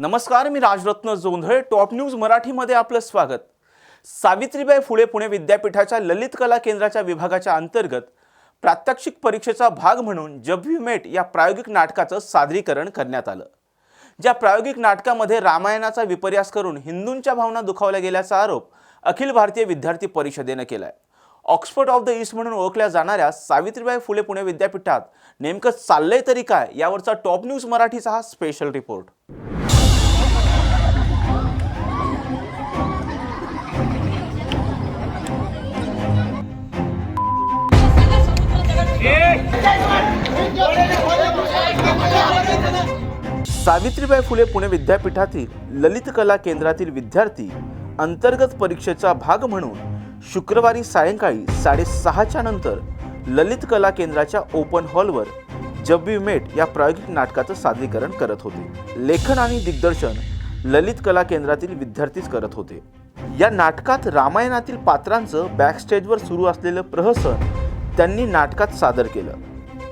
नमस्कार मी Rajratna Jondhale top news मराठीमध्ये आपलं स्वागत. सावित्रीबाई फुले पुणे विद्यापीठाच्या ललित कला केंद्राच्या विभागाच्या अंतर्गत प्रात्यक्षिक परीक्षेचा भाग म्हणून जब वी मेट या प्रायोगिक नाटकाचं सादरीकरण करण्यात आलं. ज्या प्रायोगिक नाटकामध्ये रामायणाचा विपर्यास करून हिंदूंच्या भावना दुखावल्या गेल्याचा आरोप अखिल भारतीय विद्यार्थी परिषदेनं केला आहे ऑक्सफर्ड ऑफ द ईस्ट म्हणून ओळखल्या जाणाऱ्या सावित्रीबाई फुले पुणे विद्यापीठात नेमकं चाललंय तरी काय यावरचा टॉप न्यूज मराठीचा हा स्पेशल रिपोर्ट. सावित्रीबाई फुले पुणे विद्यापीठातील ललित कला केंद्रातील विद्यार्थी अंतर्गत परीक्षेचा भाग म्हणून शुक्रवारी सायंकाळी साडेसहाच्या नंतर ललित कला केंद्राच्या ओपन हॉलवर जब वी मेट या प्रायोगिक नाटकाचं सादरीकरण करत होते. लेखन आणि दिग्दर्शन ललित कला केंद्रातील विद्यार्थीच करत होते. या नाटकात रामायणातील पात्रांचं बॅकस्टेजवर सुरू असलेलं प्रहसन त्यांनी नाटकात सादर केलं.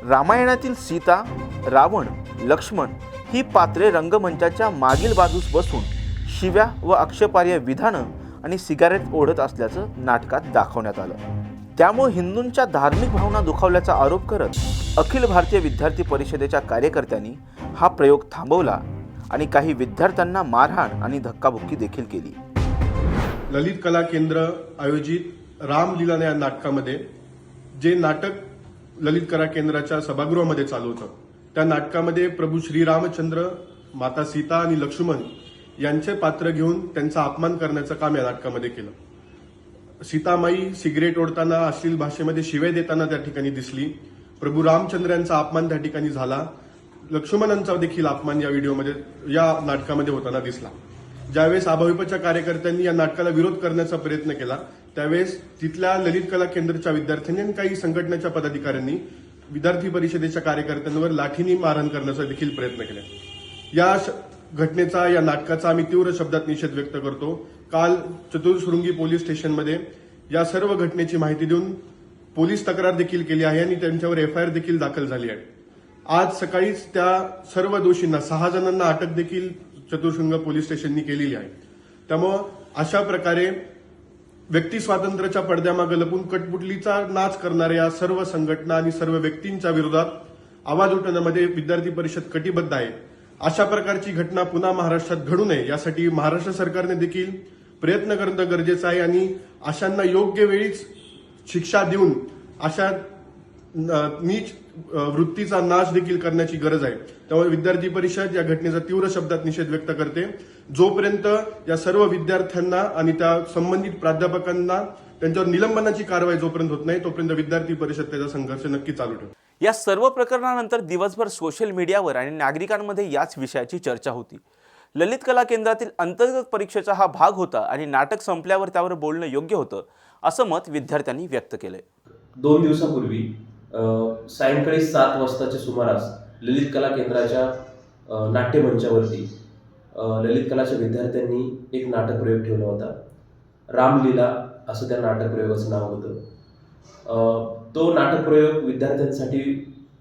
रामायणातील सीता रावण लक्ष्मण ही पात्रे रंगमंचाच्या मागील बाजूस बसून शिव्या व आक्षेपार्ह विधानं आणि सिगारेट ओढत असल्याचं नाटकात दाखवण्यात आलं. त्यामुळे हिंदूंच्या धार्मिक भावना दुखावल्याचा आरोप करत अखिल भारतीय विद्यार्थी परिषदेच्या कार्यकर्त्यांनी हा प्रयोग थांबवला आणि काही विद्यार्थ्यांना मारहाण आणि धक्काबुक्की देखील केली. ललित कला केंद्र आयोजित रामलीला या नाटकामध्ये जे नाटक ललित कला केंद्राच्या सभागृहामध्ये चालू होतं त्या नाटकामध्ये प्रभू श्रीरामचंद्र माता सीता आणि लक्ष्मण यांचे पात्र घेऊन त्यांचा अपमान करण्याचं काम या नाटकामध्ये केलं. सीतामाई सिगरेट ओढताना अश्लील भाषेमध्ये शिवे देताना त्या ठिकाणी दिसली. प्रभू रामचंद्र यांचा अपमान त्या ठिकाणी झाला. लक्ष्मणांचा देखील अपमान या व्हिडिओमध्ये या नाटकामध्ये होताना दिसला. ज्यावेळेस अभाविपच्या कार्यकर्त्यांनी या नाटकाला विरोध करण्याचा प्रयत्न केला त्यावेळेस तिथल्या ललित कला केंद्रच्या विद्यार्थ्यांनी आणि काही संघटनेच्या पदाधिकाऱ्यांनी विद्यार्थी परिषदेच्या कार्यकर्त्यांवर लाठीनी मारहाण करण्याचा देखील प्रयत्न केला. या घटनेचा या नाटकाचा आम्ही तीव्र शब्दात निषेध व्यक्त करतो. काल चतुर्शृंगी पोलीस स्टेशनमध्ये या सर्व घटनेची माहिती देऊन पोलीस तक्रार देखील केली आहे आणि त्यांच्यावर एफआयआर देखील दाखल झाली आहे. आज सकाळीच त्या सर्व दोषींना सहा जणांना अटक देखील चतुर्शृंग पोलीस स्टेशननी केलेली आहे. त्यामुळं अशा प्रकारे व्यक्ती स्वातंत्र्याच्या पडद्यामागे लपून कटपुटलीचा नाच करणाऱ्या सर्व संघटना आणि सर्व व्यक्तींच्या विरोधात आवाज उठवण्यामध्ये विद्यार्थी परिषद कटिबद्ध आहे. अशा प्रकारची घटना पुन्हा महाराष्ट्रात घडू नये यासाठी महाराष्ट्र सरकारने देखील प्रयत्न करणं गरजेचं आहे आणि अशांना योग्य वेळीच शिक्षा देऊन अशा नीच वृत्तीचा नाश देखील करण्याची गरज आहे. त्यामुळे विद्यार्थी परिषद या घटनेचा तीव्र शब्दात निषेध व्यक्त करते. जोपर्यंत या सर्व विद्यार्थ्यांना आणि त्या संबंधित प्राध्यापकांना त्यांच्यावर निलंबनाची कारवाई जोपर्यंत होत नाही तोपर्यंत विद्यार्थी परिषद त्याचा संघर्ष नक्की चालू ठेवते. या सर्व प्रकरणानंतर दिवसभर सोशल मीडियावर आणि नागरिकांमध्ये याच विषयाची चर्चा होती. ललित कला केंद्रातील अंतर्गत परीक्षेचा हा भाग होता आणि नाटक संपल्यावर त्यावर बोलणं योग्य होतं असं मत विद्यार्थ्यांनी व्यक्त केलंय. दोन दिवसापूर्वी सायंकाळी सात वाजताच्या सुमारास ललित कला केंद्राच्या नाट्यमंचावरती ललित कलाच्या विद्यार्थ्यांनी एक नाटक प्रयोग ठेवला होता. रामलीला असं त्या नाटक प्रयोगाचं नाव होतं. तो नाटक प्रयोग विद्यार्थ्यांसाठी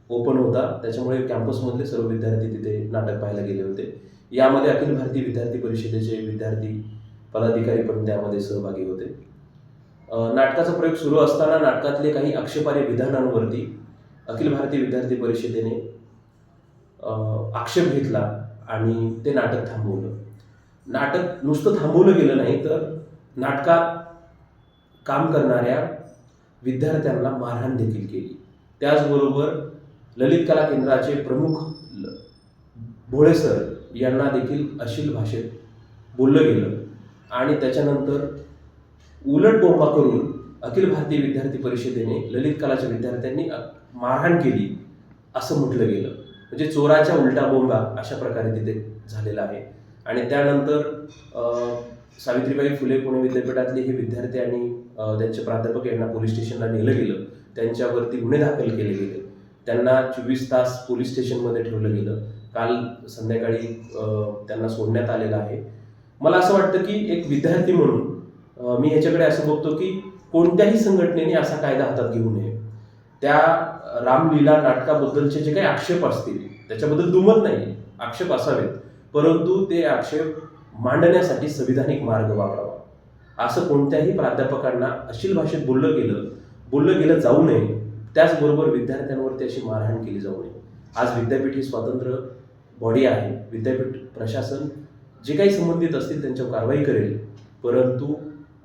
ओपन होता. त्याच्यामुळे कॅम्पसमधले सर्व विद्यार्थी तिथे नाटक पाहायला गेले होते. यामध्ये अखिल भारतीय विद्यार्थी परिषदेचे विद्यार्थी पदाधिकारी पण त्यामध्ये सहभागी होते. नाटकाचा प्रयोग सुरू असताना नाटकातले काही आक्षेपार्ह विधानांवरती अखिल भारतीय विद्यार्थी परिषदेने आक्षेप घेतला आणि ते नाटक थांबवलं. नाटक नुसतं थांबवलं गेलं नाही तर नाटकात काम करणाऱ्या विद्यार्थ्यांना मारहाण देखील केली. त्याचबरोबर ललित कला केंद्राचे प्रमुख ल- भोळे सर यांना देखील अशील भाषेत बोललं गेलं. आणि त्याच्यानंतर उलट बोंबा करून अखिल भारतीय विद्यार्थी परिषदेने ललित कलाच्या विद्यार्थ्यांनी मारहाण केली असं म्हटलं गेलं. म्हणजे चोराच्या उलटा बोंबा अशा प्रकारे तिथे झालेला आहे. आणि त्यानंतर सावित्रीबाई फुले पुणे विद्यापीठातले हे विद्यार्थी आणि त्यांचे प्राध्यापक यांना पोलीस स्टेशनला नेलं गेलं. त्यांच्यावरती गुन्हे दाखल केले गेले. त्यांना चोवीस तास पोलीस स्टेशनमध्ये ठेवलं गेलं. काल संध्याकाळी त्यांना सोडण्यात आलेलं आहे. मला असं वाटतं की एक विद्यार्थी म्हणून मी ह्याच्याकडे असं बघतो की कोणत्याही संघटनेने असा कायदा हातात घेऊ नये. त्या रामलीला नाटकाबद्दलचे जे काही आक्षेप असतील त्याच्याबद्दल दुमत नाही आक्षेप असावेत. परंतु ते आक्षेप मांडण्यासाठी संविधानिक मार्ग वापरावा. असं कोणत्याही प्राध्यापकांना अशील भाषेत बोललं गेलं बोललं गेलं जाऊ नये. त्याचबरोबर विद्यार्थ्यांवरती अशी मारहाण केली जाऊ नये. आज विद्यापीठ ही स्वतंत्र बॉडी आहे. विद्यापीठ प्रशासन जे काही संबंधित असतील त्यांच्यावर कारवाई करेल. परंतु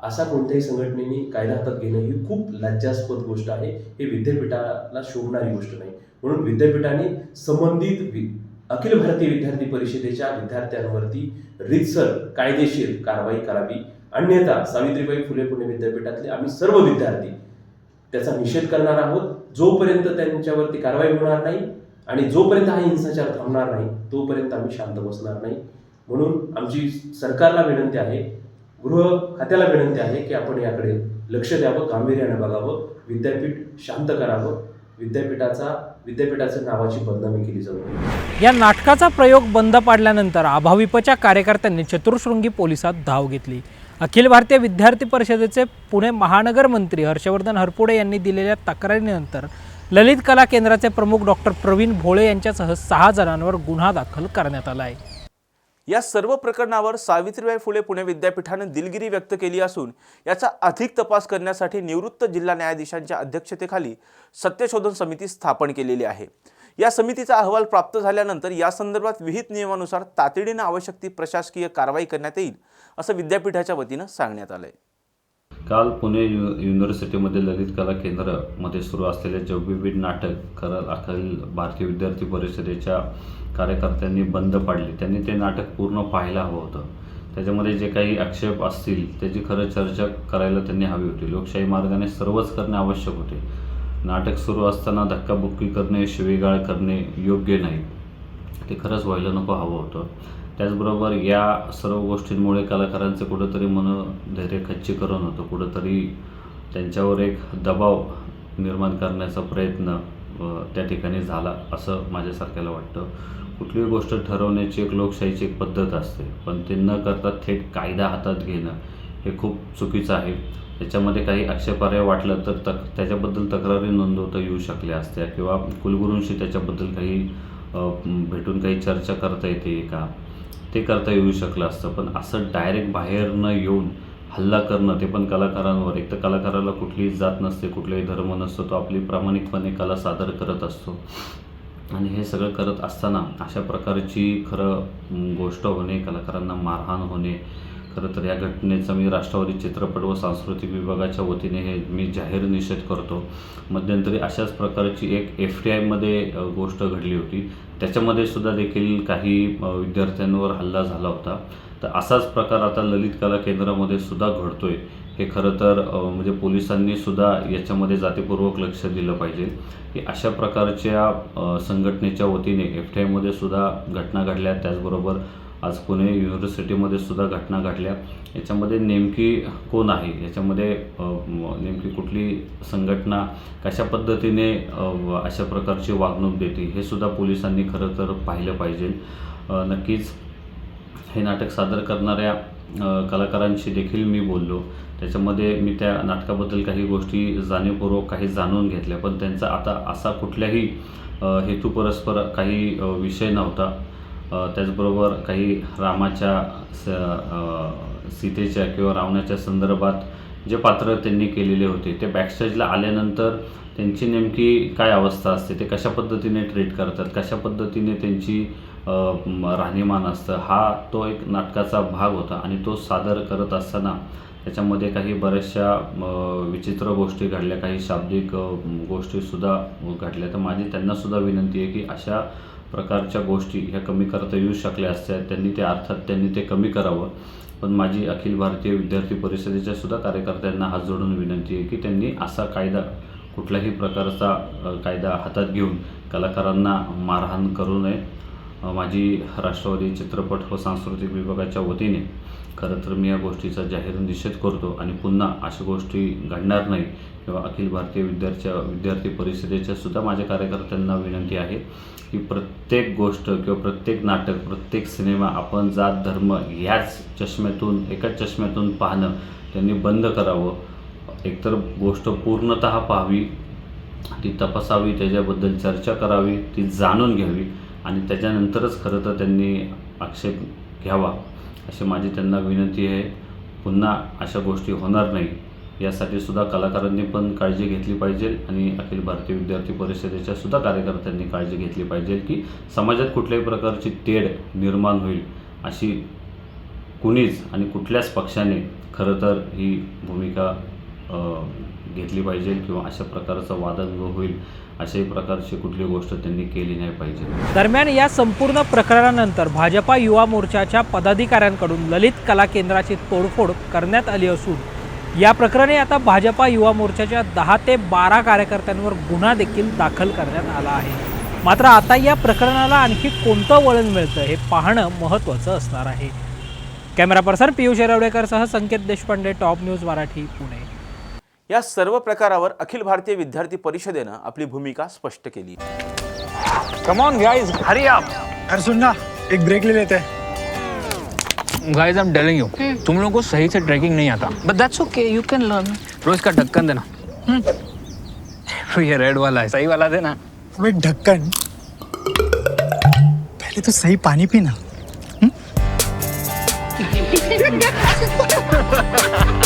असा कोणत्याही संघटनेने कायदा हातात घेणं ही खूप लज्जास्पद गोष्ट आहे. हे विद्यापीठाला शोभणारी गोष्ट नाही. म्हणून विद्यापीठाने संबंधित वि- अखिल भारतीय विद्यार्थी परिषदेच्या विद्यार्थ्यांवरती रितसर कायदेशीर कारवाई करावी. अन्यथा सावित्रीबाई फुले पुणे विद्यापीठातले आम्ही सर्व विद्यार्थी त्याचा निषेध करणार आहोत. जोपर्यंत त्यांच्यावरती कारवाई होणार नाही आणि जोपर्यंत हा हिंसाचार थांबणार नाही तोपर्यंत आम्ही शांत बसणार नाही. म्हणून आमची सरकारला विनंती आहे गृह खात्याला विनंती आहे की आपण याकडे लक्ष द्यावं गांभीर्यानं बघावं विद्यापीठ शांत करावं. विद्यापीठाचा विद्यापीठाच्या नावाची बदनामी केली जाऊ या नाटकाचा प्रयोग बंद पाडल्यानंतर अभाविपच्या कार्यकर्त्यांनी चतुर्शृंगी पोलिसात धाव घेतली. अखिल भारतीय विद्यार्थी परिषदेचे पुणे महानगर मंत्री हर्षवर्धन हरपुडे यांनी दिलेल्या तक्रारीनंतर ललित कला केंद्राचे प्रमुख डॉक्टर प्रवीण भोळे यांच्यासह सहा जणांवर गुन्हा दाखल करण्यात आला आहे या सर्व प्रकरणावर सावित्रीबाई फुले पुणे विद्यापीठानं दिलगिरी व्यक्त केली असून याचा अधिक तपास करण्यासाठी निवृत्त जिल्हा न्यायाधीशांच्या अध्यक्षतेखाली सत्यशोधन समिती स्थापन केलेली आहे. या समितीचा अहवाल प्राप्त झाल्यानंतर या संदर्भात विहित नियमानुसार तातडीनं आवश्यक ती प्रशासकीय कारवाई करण्यात येईल असं विद्यापीठाच्या वतीनं सांगण्यात आलंय. काल पुणे यु युनिव्हर्सिटीमध्ये ललित कला केंद्रामध्ये सुरू असलेले जगविविध नाटक खरं अखिल भारतीय विद्यार्थी परिषदेच्या कार्यकर्त्यांनी बंद पाडले. त्यांनी ते नाटक पूर्ण पाहायला हवं होतं. त्याच्यामध्ये जे काही आक्षेप असतील त्याची खरं चर्चा करायला त्यांनी हवी होती. लोकशाही मार्गाने सर्वच करणे आवश्यक होते. नाटक सुरू असताना धक्काबुक्की करणे शिवेगाळ करणे योग्य नाही. ते खरंच व्हायला नको हवं होतं. त्याचबरोबर या सर्व गोष्टींमुळे कलाकारांचं कुठंतरी मन धैर्य खच्चीकरण होतं. कुठंतरी त्यांच्यावर एक दबाव निर्माण करण्याचा प्रयत्न त्या ठिकाणी झाला असं माझ्यासारख्याला वाटतं. कुठलीही गोष्ट ठरवण्याची एक लोकशाहीची एक पद्धत असते. पण ते न करता थेट कायदा हातात घेणं हे खूप चुकीचं आहे. त्याच्यामध्ये काही आक्षेपार्ह वाटलं तर तक त्याच्याबद्दल तक्रारी नोंदवता येऊ शकल्या असत्या किंवा कुलगुरूंशी त्याच्याबद्दल काही भेटून काही चर्चा करता येते का? ते करता येऊ शकलं असतं. पण असं डायरेक्ट बाहेर न येऊन हल्ला करणं ते पण कलाकारांवर. एक तर कलाकाराला कुठलीही जात नसते कुठलाही धर्म नसतो तो आपली प्रामाणिकपणे कला सादर करत असतो. आणि हे सगळं करत असताना अशा प्रकारची खरं गोष्ट होणे कलाकारांना मारहाण होणे खरं तर या घटनेचा मी राष्ट्रवादी चित्रपट व सांस्कृतिक विभागाच्या वतीने हे मी जाहीर निषेध करतो. मध्यंतरी अशाच प्रकारची एक एफ टी आयमध्ये गोष्ट घडली होती. त्याच्यामध्ये सुद्धा देखील काही विद्यार्थ्यांवर हल्ला झाला होता. तर असाच प्रकार आता ललित कला केंद्रामध्ये सुद्धा घडतोय. हे खरं तर म्हणजे पोलिसांनी सुद्धा याच्यामध्ये जातीपूर्वक लक्ष दिलं पाहिजे. की अशा प्रकारच्या संघटनेच्या वतीने एफ टी आयमध्ये सुद्धा घटना घडल्या. त्याचबरोबर आज पुणे युनिव्हर्सिटीमध्ये सुद्धा घटना घडल्या. याच्यामध्ये नेमकी कोण आहे? याच्यामध्ये नेमकी कुठली संघटना कशा पद्धतीने अशा प्रकारची वागणूक देते? हे सुद्धा पोलिसांनी खरं तर पाहिलं पाहिजे. नक्कीच हे नाटक सादर करणाऱ्या कलाकारांशी देखील मी बोललो. त्याच्यामध्ये मी त्या नाटकाबद्दल काही गोष्टी जाणीवपूर्वक काही जाणून घेतल्या पण त्यांचा आता असा कुठल्याही अ, काही विषय नव्हता. त्याचबरोबर काही रामाच्या स सीतेच्या किंवा रावणाच्या संदर्भात जे पात्र त्यांनी केलेले होते ते बॅकस्टेजला आल्यानंतर त्यांची नेमकी काय अवस्था असते ते कशा पद्धतीने ट्रीट करतात कशा पद्धतीने त्यांची राहणीमान असतं. हा तो एक नाटकाचा भाग होता आणि तो सादर करत असताना त्याच्यामध्ये काही बऱ्याचशा विचित्र गोष्टी घडल्या. काही शाब्दिक गोष्टीसुद्धा घडल्या. तर माझी त्यांनासुद्धा विनंती आहे की अशा प्रकारच्या गोष्टी ह्या कमी करता येऊ शकल्या असत्या. त्यांनी ते अर्थात त्यांनी ते कमी करावं. पण माझी अखिल भारतीय विद्यार्थी परिषदेच्या सुद्धा कार्यकर्त्यांना हात जोडून विनंती आहे की त्यांनी असा कायदा कुठल्याही प्रकारचा कायदा हातात घेऊन कलाकारांना मारहाण करू नये. माझी राष्ट्रवादी चित्रपट व सांस्कृतिक विभागाच्या वतीने खरं तर मी या गोष्टीचा जाहीर निषेध करतो आणि पुन्हा अशा गोष्टी घडणार नाही किंवा अखिल भारतीय विद्यार्थ्या विद्यार्थी परिषदेच्या सुद्धा माझ्या कार्यकर्त्यांना विनंती आहे की प्रत्येक गोष्ट किंवा प्रत्येक नाटक प्रत्येक सिनेमा आपण जात धर्म ह्याच चष्म्यातून एकाच चष्म्यातून पाहणं त्यांनी बंद करावं. एकतर गोष्ट पूर्णत पाहावी ती तपासावी त्याच्याबद्दल चर्चा करावी ती जाणून घ्यावी. आणि त्याच्यानंतरच खरं तर त्यांनी आक्षेप घ्यावा अशी माझी त्यांना विनंती आहे. पुन्हा अशा गोष्टी होणार नाही यासाठी सुद्धा कलाकारांनी पण काळजी घेतली पाहिजे आणि अखिल भारतीय विद्यार्थी परिषदेच्या सुद्धा कार्यकर्त्यांनी काळजी घेतली पाहिजे की समाजात कुठल्याही प्रकारची तेढ निर्माण होईल अशी कुणीच आणि कुठल्याच पक्षाने खरं तर ही भूमिका घेतली पाहिजे किंवा अशा प्रकारचा वादंग होईल. अशाही प्रकारची कुठली गोष्ट त्यांनी केली नाही पाहिजे. दरम्यान या संपूर्ण प्रकरणानंतर भाजपा युवा मोर्चाच्या पदाधिकाऱ्यांकडून ललित कला केंद्राची तोडफोड करण्यात आली असून या प्रकरणी आता भाजपा युवा मोर्चाच्या दहा ते बारा कार्यकर्त्यांवर गुन्हा देखील दाखल करण्यात आला आहे. मात्र आता या प्रकरणाला आणखी कोणतं वळण मिळतं हे पाहणं महत्त्वाचं असणार आहे. कॅमेरा पर्सन पियुष येरवडेकरसह संकेत देशपांडे टॉप न्यूज मराठी पुणे. या सर्व प्रकारावर अखिल भारतीय विद्यार्थी परिषदेनं आपली भूमिका स्पष्ट केली. Come on guys hurry up अरे सुन ना एक ब्रेक ले लेते. हैं guys I am telling you तुम लोगों को सही से ट्रैकिंग नहीं आता. But that's okay, you can learn. रोज का ढक्कन देना. तो ये रेड वाला है सही वाला देना. अबे ढक्कन. पहले तो सही पानी पीना.